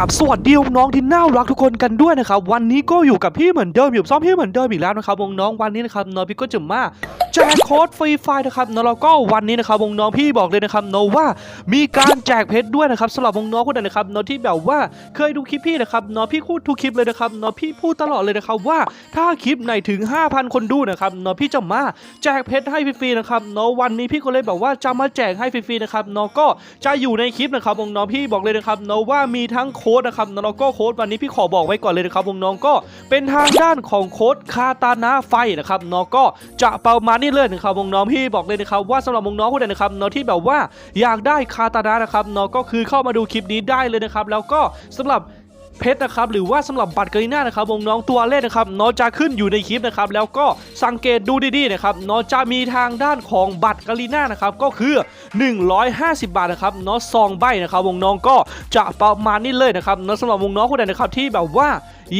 ราบสวัสดีน้องที่น่ารักทุกคนกันด้วยนะครับวันนี้ก็อยู่กับพี่เหมือนเดิมอยู่ซ้อมพี่เหมือนเดิมอีกแล้วนะครับวงน้องวันนี้นะครับน้องพี่ก็จะมาแจกโค้ดฟรีไฟนะครับแล้วเราก็วันนี้นะครับวงน้องพี่บอกเลยนะครับน้องว่ามีการแจกเพชรด้วยนะครับสำหรับวงน้องคนไหนนะครับน้องที่แบบว่าเคยดูคลิปพี่นะครับน้องพี่พูดทุกคลิปเลยนะครับน้องพี่พูดตลอดเลยนะครับว่าถ้าคลิปไหนถึง 5,000 คนดูนะครับน้องพี่จะมาแจกเพชรให้ฟรีๆนะครับน้องวันนี้พี่ก็เลยแบบว่าจะมาแจกให้ฟรีๆนะครับน้องก็จะอยู่ในคลิปนะครับวงน้องพี่บอกเลยนะครับน้องว่ามีทั้งโคดนะครับน้องก็โค้ดวันนี้พี่ขอบอกไว้ก่อนเลยนะครับวงน้องก็เป็นทางด้านของโค้ดคาตานาไฟนะครับน้องก็จะประมาณนี้เลยนะครับวงน้องพี่บอกเลยนะครับว่าสำหรับวงน้องคนไหนนะครับน้องที่แบบว่าอยากได้คาตานานะครับน้องก็คือเข้ามาดูคลิปนี้ได้เลยนะครับแล้วก็สำหรับ เพชรนะครับหรือว่าสำหรับบัตรกาลิน่านะครับวงน้องตัวเลขนะครับน้องจะขึ้นอยู่ในคลิปนะครับแล้วก็สังเกตดูดีๆนะครับน้องจะมีทางด้านของบัตรกาลิน่านะครับก็คือ 150 บาทนะครับน้องซองใบนะครับวงน้องก็จะประมาณนี้เลยนะครับน้องสำหรับวงน้องคนไหนนะครับที่แบบว่า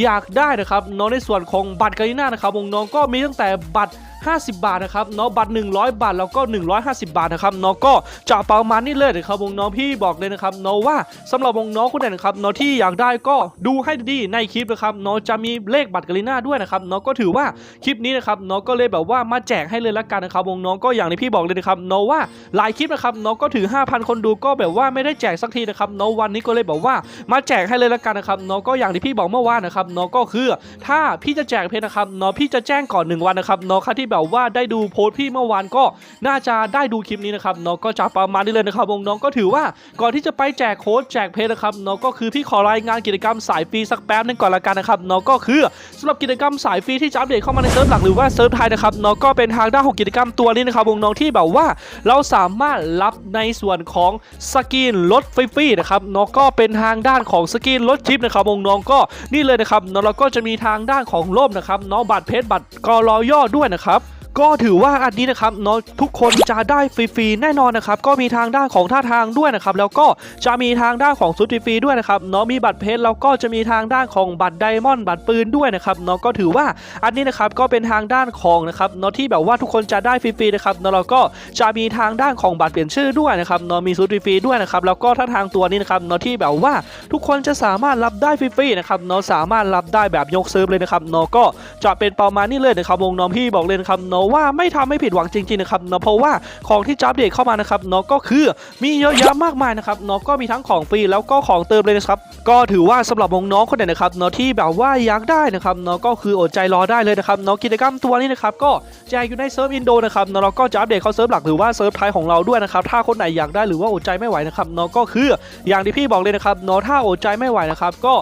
อยากได้นะครับน้องในส่วนของบัตรกาลิน่านะครับวงน้องก็มีตั้งแต่บัตร50 บาทนะครับเนาะบัตร 100 บาทแล้วก็ 150 บาทนะครับเนาะก็จะประมาณนี้เลยนะครับวงน้องพี่บอกเลยนะครับเนาะว่าสำหรับวงน้องคนไหนนะครับเนาะที่อยากได้ก็ดูให้ดีในคลิปนะครับเนาะจะมีเลขบัตรกาลิน่าด้วยนะครับเนาะก็ถือว่าคลิปนี้นะครับเนาะก็เลยแบบว่ามาแจกให้เลยละกันนะครับวงน้องก็อย่างที่พี่บอกเลยนะครับเนาะว่าหลายคลิปนะครับเนาะก็ถือ5,000 คนดูก็แบบว่าไม่ได้แจกสักทีนะครับเนาะวันนี้ก็เลยแบบว่ามาแจกให้เลยละกันนะครับเนาะก็อย่างที่พี่บอกเมื่อวานนะครับเนาะก็คือถ้าพี่จะแจกเพชรนะครับเนาะพี่จะแจ้งก่อน 1 วันนะครับเนาะใครที่แบบว่าได้ดูโพสต์พี่เมื่อวานก็น่าจะได้ดูคลิปนี้นะครับเนาะก็จะประมาณนี้เลยนะครับวงน้องก็ถือว่าก่อนที่จะไปแจกโค้ดแจกเพชรนะครับเนาะก็คือพี่ขอรายงานกิจกรรมสายฟรีสักแป๊บนึงก่อนละกันนะครับเนาะก็คือสำหรับกิจกรรมสายฟรีที่จะอัปเดตเข้ามาในเซิร์ฟหลักหรือว่าเซิร์ฟไทยนะครับเนาะก็เป็นทางด้านของกิจกรรมตัวนี้นะครับวงน้องที่แบบว่าเราสามารถรับในส่วนของสกินลดฟรีๆนะครับเนาะก็เป็นทางด้านของสกินลดชิปนะครับวงน้องก็นี่เลยนะครับเนาะเราก็จะมีทางด้านของร่มนะครับเนาะบัตรเพชรบัตรกอรอย่อด้วยนะครับ ก็ถือว่าอันนี้นะครับเนาะทุกคนจะได้ฟรีๆแน่นอนนะครับก็มีทางด้านของท่าทางด้วยนะครับแล้วก็จะมีทางด้านของซุดฟรีด้วยนะครับเนาะมีบัตรเพชรแล้วก็จะมีทางด้านของบัตรไดมอนด์บัตรปืนด้วยนะครับเนาะก็ถือว่าอันนี้นะครับก็เป็นทางด้านของนะครับเนาะที่แบบว่าทุกคนจะได้ฟรีๆนะครับเนาะแล้วก็จะมีทางด้านของบัตรเปลี่ยนชื่อด้วยนะครับเนาะมีซุดฟรีด้วยนะครับแล้วก็ท่าทางตัวนี้นะครับเนาะที่แบบว่าทุกคนจะสามารถรับได้ฟรีๆนะครับเนาะสามารถรับได้แบบยกเซิร์ฟเลยนะครับเนาะก็จะเป็นประมาณนี้เลยนะครับวงน้องพี่บอกเลยนะครับเนาะว่าไม่ทำให้ผิดหวังจริงๆนะครับเนาะเพราะว่าของที่จะอัปเดตเข้ามานะครับเนาะก็คือมีเยอะแยะมากมายนะครับเนาะก็มีทั้งของฟรีแล้วก็ของเติมเลยนะครับก็ถือว่าสำหรับน้องๆคนไหนนะครับเนาะที่แบบว่าอยากได้นะครับเนาะก็คืออดใจรอได้เลยนะครับเนาะกิจกรรมตัวนี้นะครับก็แจกอยู่ในเซิร์ฟอินโดนะครับเนาะเราก็จะอัปเดตเข้าเซิร์ฟหลักหรือว่าเซิร์ฟไทยของเราด้วยนะครับถ้าคนไหนอยากได้หรือว่าอดใจไม่ไหวนะครับเนาะก็คืออย่างที่พี่บอกเลยนะครับเนาะถ้าอดใจไม่ไหวนะครับก็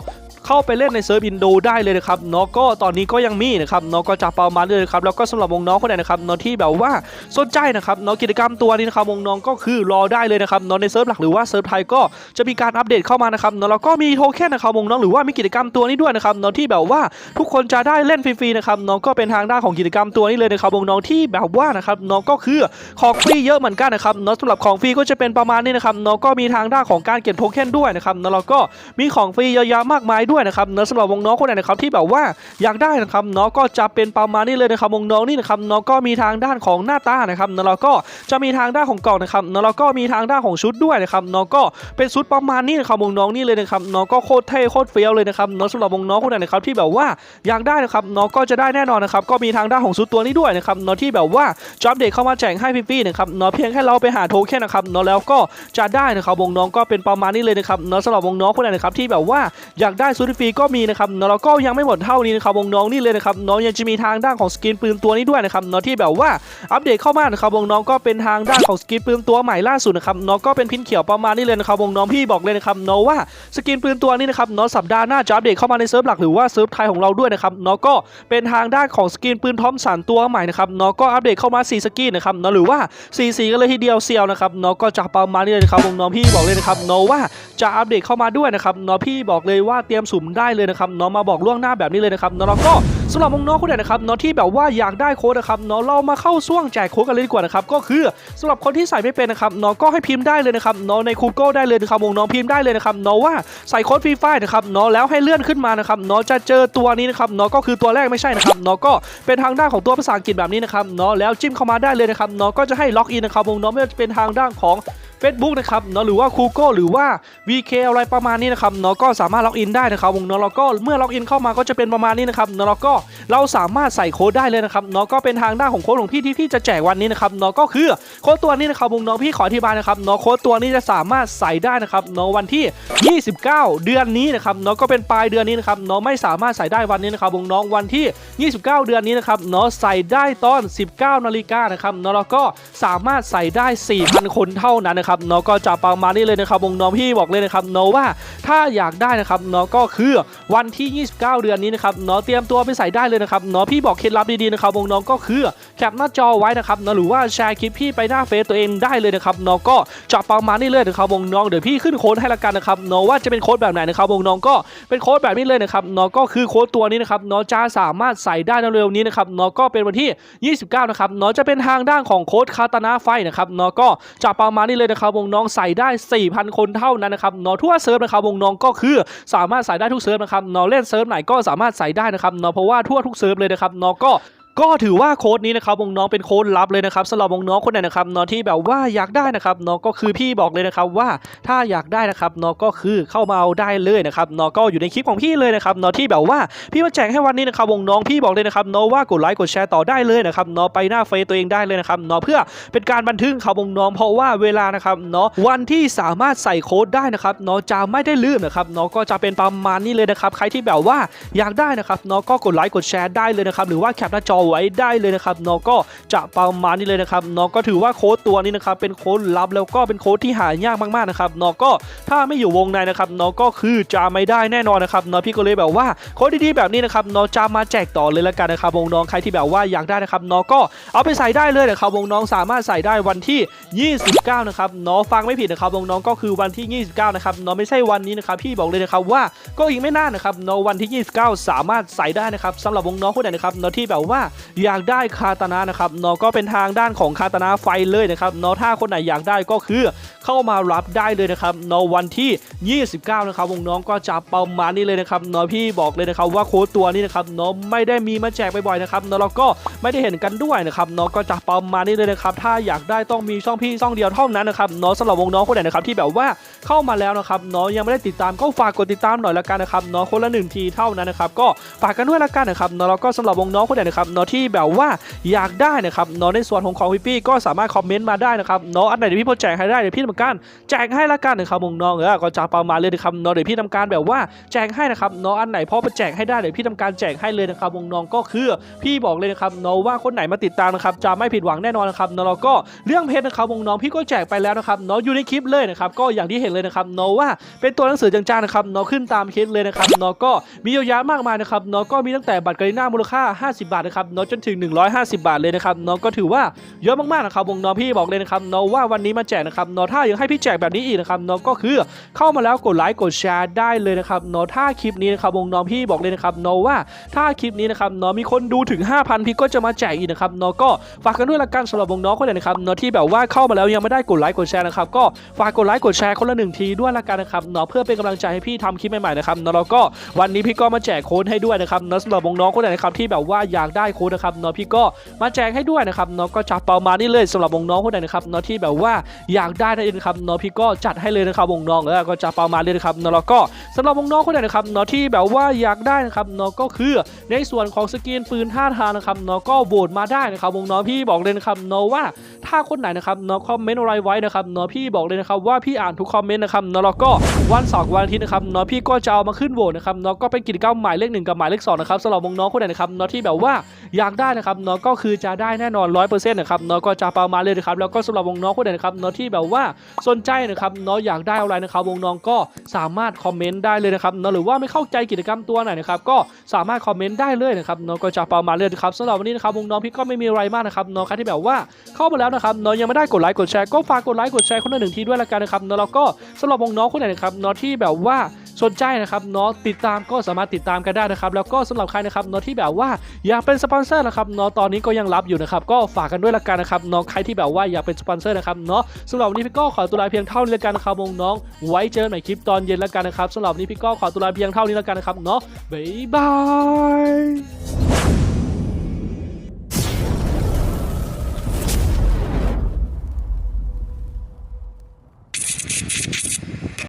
เข้าไปเล่นในเซิร์ฟอินโดได้เลยนะครับเนาะก็ตอนนี้ก็ยังมีนะครับเนาะก็จะประมาณนี้เลยครับแล้วก็สำหรับวงน้องคนไหนนะครับเนาะที่แบบว่าสนใจนะครับเนาะกิจกรรมตัวนี้นะครับวงน้องก็คือรอได้เลยนะครับเนาะในเซิร์ฟหลักหรือว่าเซิร์ฟไทยก็จะมีการอัปเดตเข้ามานะครับเนาะแล้วก็มีโทเค็นนะครับวงน้องหรือว่ามีกิจกรรมตัวนี้ด้วยนะครับเนาะที่แบบว่าทุกคนจะได้เล่นฟรีๆนะครับเนาะก็เป็นทางด้านของกิจกรรมตัวนี้เลยนะครับวงน้องที่แบบว่านะครับเนาะก็คือของฟรีเยอะเหมือนกันนะครับเนาะสำหรับของฟรีก็จะเป็นประมาณนี้นะครับเนาะก็มีทางด้านของการเก็บโทเค็นด้วยนะครับเนาะแล้วก็มีของฟรีเยอะแยะมากมายด้วยนะครับเนาะสำหรับวงน้องคนไหนนะครับที่แบบว่าอยากได้นะครับเนาะก็จะเป็นประมาณนี้เลยนะครับวงน้องนี่นะครับเนาะก็มีทางด้านของหน้าตานะครับเนาะแล้วก็จะมีทางด้านของกล่องนะครับเนาะแล้วก็มีทางด้านของชุดด้วยนะครับเนาะก็เป็นชุดประมาณนี้นะครับวงน้องนี่เลยนะครับเนาะก็โคตรเท่โคตรเฟี้ยวเลยนะครับเนาะสำหรับวงน้องคนไหนนะครับที่แบบว่าอยากได้นะครับเนาะก็จะได้แน่นอนนะครับก็มีทางด้านของชุดตัวนี้ด้วยนะครับเนาะที่แบบว่าจะอัปเดตเข้ามาแจกให้ฟรีๆนะครับเนาะเพียงแค่เราไปหาโทเค็นนะครับเนาะแล้วก็จะได้นะครับวงน้องก็เป็นประมาณนี้เลยนะครับเนาะสำหรับวงน้องคนไหนนะครับที่แบบว่าอยากได้ชุดฟรีก็มีนะครับเนาะแล้วก็ยังไม่หมดเท่านี้นะครับวงน้องนี่เลยนะครับน้องยังจะมีทางด้านของสกินปืนตัวนี้ด้วยนะครับเนาะที่แบบว่าอัปเดตเข้ามานะครับวงน้องก็เป็นทางด้านของสกินปืนตัวใหม่ล่าสุดนะครับเนาะก็เป็นพินเขียวประมาณนี้เลยนะครับวงน้องพี่บอกเลยนะครับเนาะว่าสกินปืนตัวนี้นะครับเนาะสัปดาห์หน้าจะอัปเดตเข้ามาในเซิร์ฟหลักหรือว่าเซิร์ฟไทยของเราด้วยนะครับเนาะก็เป็นทางด้านของสกินปืนทอมสันตัวใหม่นะครับเนาะก็อัปเดตเข้ามา4สกินนะครับเนาะหรือว่า4สีกันเลยทีเดียวเซียวนะครับเนาะก็จะประมาณนี้เลยนะครับวงน้องพี่บอกเลยนะครับเนาะว่าจะอัปเดตเข้ามาด้วยนะครับเนาะพี่บอกเลยว่าเตรียมสุ่มได้เลยนะครับเนาะมาบอกล่วงหน้าแบบนี้เลยนะครับเนาะแล้วก็สำหรับน้องๆคนไหนนะครับเนาะที่แบบว่าอยากได้โค้ดนะครับเนาะเรามาเข้าช่วงแจกโค้ดกันเลยดีกว่านะครับก็คือสำหรับคนที่ใส่ไม่เป็นนะครับเนาะก็ให้พิมพ์ได้เลยนะครับเนาะใน Google ได้เลยนะครับวงน้องพิมพ์ได้เลยนะครับเนาะว่าใส่โค้ดฟรีไฟนะครับเนาะแล้วให้เลื่อนขึ้นมานะครับเนาะจะเจอตัวนี้นะครับเนาะก็คือตัวแรกไม่ใช่นะครับเนาะก็เป็นทางด้านของตัวภาษาอังกฤษแบบนี้นะครับเนาะแล้วจิ้มเข้ามาได้เลยนะครับเนาะก็จะให้ล็อกอินนะครับวงน้องไม่ว่าจะเป็นทางด้านของ Facebook นะครับเนาะหรือว่า Google หรือว่า VK อะไรประมาณนี้นะครับเนาะก็สามารถล็อกอินได้นะครับวงเนาะแล้วก็เมื่อล็อกอินเข้ามาก็จะเป็นประมาณนี้นะครับเนาะแล้วก็เราสามารถใส่โค้ดได้เลยนะครับเนาะก็เป็นทางด้านของโค้ดของพี่ที่พี่จะแจกวันนี้นะครับเนาะก็คือโค้ดตัวนี้นะครับวงเนาะพี่ขออธิบายนะครับเนาะโค้ดตัวนี้จะสามารถใส่ได้นะครับเนาะวันที่ 29 เดือนนี้นะครับเนาะก็เป็นปลายเดือนนี้นะครับเนาะไม่สามารถใส่ได้วันนี้นะครับวงน้องวันที่ 29 เดือนนี้นะครับเนาะใส่ได้ตอน 19นาฬิกานะครับเนาะแล้วก็สามารถใส่ได้ 4,000 คนเท่านั้นนะครับเนาะก็จะประมาณนี้เลยนะครับวงน้องพี่บอกเลยนะครับเนาะว่าถ้าอยากได้นะครับเนาะก็คือวันที่ 29 เดือนนี้นะครับเนาะเตรียมตัวไปใส่ได้เลยนะครับเนาะพี่บอกเคล็ดลับดีๆนะครับวงน้องก็คือแคปหน้าจอไว้นะครับเนาะหรือว่าแชร์คลิปพี่ไปหน้าเฟซตัวเองได้เลยนะครับเนาะก็จะประมาณนี้เลยนะครับวงน้องเดี๋ยวพี่ขึ้นโค้ดให้ละกันนะครับเนาะว่าจะเป็นโค้ดแบบไหนนะครับวงน้องก็เป็นโค้ดแบบนี้เลยนะครับเนาะก็คือโค้ดตัวนี้นะครับเนาะจะสามารถใส่ได้ในเร็วๆนี้นะครับเนาะก็เป็นวันที่ 29 นะครับเนาะจะเป็นทางด้านของโค้ดคาตานาไฟนะครับเนาะก็จะประมาณนี้เลยนะครับวงน้องใส่ได้ 4,000 คนเท่านั้นนะครับนอทั่วเซิร์ฟนะครับวงน้องก็คือสามารถใส่ได้ทุกเซิร์ฟนะครับนอเล่นเซิร์ฟไหนก็สามารถใส่ได้นะครับนอเพราะว่าทั่วทุกเซิร์ฟเลยนะครับนอก็ ก็ถือว่าโค้ดนี้นะครับวงน้องเป็นโค้ดลับเลยนะครับสำหรับวงน้องคนไหนนะครับเนาะที่แบบว่าอยากได้นะครับเนาะก็คือพี่บอกเลยนะครับว่าถ้าอยากได้นะครับเนาะก็คือเข้ามาเอาได้เลยนะครับเนาะก็อยู่ในคลิปของพี่เลยนะครับเนาะที่แบบว่าพี่มาแจกให้วันนี้นะครับวงน้องพี่บอกเลยนะครับเนาะว่ากดไลค์กดแชร์ต่อได้เลยนะครับเนาะไปหน้าเฟซตัวเองได้เลยนะครับเนาะเพื่อเป็นการบันทึกข่าววงน้องเพราะว่าเวลานะครับเนาะวันที่สามารถใส่โค้ดได้นะครับเนาะจะไม่ได้ลืมนะครับเนาะก็จะเป็นประมาณนี้เลยนะครับใครที่แบบว่าอยากได้นะครับเนาะก็กดไลค์กดแชร์ได้เลยนะครับหรือว่าแคปหน้าจอไว้ได้เลยนะครับเนาะก็จะประมาณนี้เลยนะครับเนาะก็ถือว่าโค้ดตัวนี้นะครับเป็นโค้ดลับแล้วก็เป็นโค้ดที่หายากมากๆนะครับเนาะก็ถ้าไม่อยู่วงในนะครับเนาะก็คือจะไม่ได้แน่นอนนะครับเนาะพี่ก็เลยแบบว่าโค้ดดีๆแบบนี้นะครับเนาะจะมาแจกต่อเลยละกันนะครับวงน้องใครที่แบบว่าอยากได้นะครับเนาะก็เอาไปใส่ได้เลยนะครับวงน้องสามารถใส่ได้วันที่ 29 นะครับเนาะฟังไม่ผิดนะครับวงน้องก็คือวันที่ 29 นะครับเนาะไม่ใช่วันนี้นะครับพี่บอกเลยนะครับว่าก็อีกไม่นานนะครับเนาะวันที่ 29 สามารถใส่ได้นะครับสำหรับวงน้องคนไหนนะครับเนาะที่แบบว่าอยากได้คาตานะนะครับเนาะก็เป็นทางด้านของคาตานะไฟเลยนะครับเนาะถ้าคนไหนอยากได้ก็คือ เข้ามารับได้เลยนะครับนวันที่ 29 นะครับวงน้องก็จะประมาณนี้เลยนะครับเนาะพี่บอกเลยนะครับว่าโค้ดตัวนี้นะครับเนาะไม่ได้มีมาแจกบ่อยๆนะครับเนาะแล้วก็ไม่ได้เห็นกันด้วยนะครับเนาะก็จะประมาณนี้เลยนะครับถ้าอยากได้ต้องมีช่องพี่ช่องเดียวเท่านั้นนะครับเนาะสำหรับวงน้องคนไหนนะครับที่แบบว่าเข้ามาแล้วนะครับเนาะยังไม่ได้ติดตามก็ฝากกดติดตามหน่อยละกันนะครับเนาะคนละหนึ่งทีเท่านั้นนะครับก็ฝากกันด้วยละกันนะครับเนาะแล้วก็สำหรับวงน้องคนไหนนะครับเนาะที่แบบว่าอยากได้นะครับเนาะในส่วนของของพี่พี่ก็สามารถคอมเมนต์มาได้นะครับเนาะอันไหนที่พี่พอแจกให้ได้เดี๋ยวพี่ทำการแจกให้ละกันนะครับวงน้องเออก็จะประมาณเลยนะครับเนาะเดี๋ยวพี่ทำการแบบว่าแจกให้นะครับเนาะอันไหนพอไปแจกให้ได้เดี๋ยวพี่ทำการแจกให้เลยนะครับวงน้องก็คือ พี่บอกเลยนะครับเนาะว่าคนไหนมาติดตามนะครับจะไม่ผิดหวังแน่นอนนะครับนาะแล้วก็เรื่องเพชรนะครับวงน้องพี่ก็แจกไปแล้วนะครับเนาะอยู่ในคลิปเลยนะครับก็อย่างที่เห็นเลยนะครับเนาะว่าเป็นตัวหนังสือจางๆนะครับเนาะขึ้นตามคลิปเลยนะครับเนาะก็มีเยอะแยะมากมายนะครับเนาะก็มีตั้งแต่บัตรกรีน่ามูลค่า 50 บาทนะครับเนาะจนถึง 150 บาทเลยนะครับเนาะก็ถือว่าเยอะมากๆนะครับวงน้องพี่บอกเลยนะครับเนาะว่าวันนี้มาแจกนะครับเนาะถ้าายังให้พี่แจกแบบนี้อีกนะครับเนาะก็คือเข้ามาแล้วกดไลค์กดแชร์ได้เลยนะครับเนาะถ้าคลิปนี้นะครับวงน้องพี่บอกเลยนะครับเนาะว่าถ้าคลิปนี้นะครับเนาะมีคนดูถึง 5,000 พี่ก็จะมาแจกอีกนะครับเนาะก็ฝากกันด้วยละกันสำหรับวงน้องคนไหนนะครับเนาะที่แบบว่าเข้ามาแล้วยังไม่ได้กดไลค์กดแชร์นะครับก็ฝากกดไลค์กดแชร์คนละหนึ่งทีด้วยละกันนะครับเนาะเพื่อเป็นกำลังใจให้พี่ทำคลิปใหม่ๆนะครับเนาะแล้วก็วันนี้พี่ก็มาแจกโค้ดให้ด้วยนะครับเนาะสำหรับวงน้องคนไหนนะครับที่แบบว่าอยากได้โค้ดนะครับเนาะพี่ก็มาแจกให้ด้วยนะครับเนาะก็จับประมาณนี้เลยสำหรับวงน้องคนไหนนะครับเนาะที่แบบว่าอยากได้เองนะครับเนาะพี่ก็จัดให้เลยนะครับวงน้องเออก็จะประมาณนี้นะครับเนาะแล้วก็สำหรับวงน้องคนไหนนะครับเนาะที่แบบว่าอยากได้นะครับเนาะก็คือในส่วนของสกินปืนท่าทางนะครับเนาะก็โหวตมาได้นะครับวงน้องพี่บอกเลยนะครับเนาะว่าถ้าคนไหนนะครับเนาะคอมเมนต์อะไรไว้นะครับเนาะพี่บอกเลยนะครับว่าพี่อ่านทุกคอมเมนต์นะครับเนาะแล้วก็วันเสาร์วันอาทิตย์นะครับเนาะพี่ก็จะเอามาขึ้นโหวตนะครับเนาะก็เป็นกิจกรรมหมายเลขหนึ่งกับหมายเลขสองนะครับสำหรับวงน้องคนไหนนะครับเนาะที่แบบว่าอยากได้นะครับเนาะก็คือจะได้แน่นอนร้อยเปอร์เซ็นต์นะครับเนาะก็จะประมาณเลยนะครับแล้วก็สำหรับวงน้องคนไหนนะครับเนาะที่แบบว่าสนใจนะครับเนาะอยากได้อะไรนะครับวงน้องก็สามารถคอมเมนต์ได้เลยนะครับเนาะหรือว่าไม่เข้าใจกิจกรรมตัวไหนนะครับก็สามารถคอมเมนต์ได้เลยนะครับเนาะก็จะประมาณเลยนะครับสำหรับวันนี้นะครับวงน้องพี่ก็ไม่มีอะไรมากนะครับเนาะใครที่แบบว่าเข้ามาแล้วนะครับเนาะยังไม่ได้กดไลค์กดแชร์ก็ฝากกดไลค์กดแชร์คนละหนึ่งทีด้วยละกันนะครับเนาะแล้วก็สำหรับวงน้องคนไหนนะครับเนาะที่แบบว่า สนใจนะครับเนาะติดตามก็สามารถติดตามกันได้นะครับแล้วก็สำหรับใครนะครับเนาะที่แบบว่าอยากเป็นสปอนเซอร์นะครับเนาะตอนนี้ก็ยังรับอยู่นะครับก็ฝากกันด้วยละกันนะครับเนาะใครที่แบบว่าอยากเป็นสปอนเซอร์นะครับเนาะสำหรับวันนี้พี่ก็ขอตัวลาเพียงเท่านี้ละกันนะครับวงน้อง ไว้เจอกันใหม่คลิปตอนเย็นละกันนะครับสำหรับวันนี้พี่ก็ขอตัวลาเพียงเท่านี้ละกันนะครับเนาะบ๊ายบาย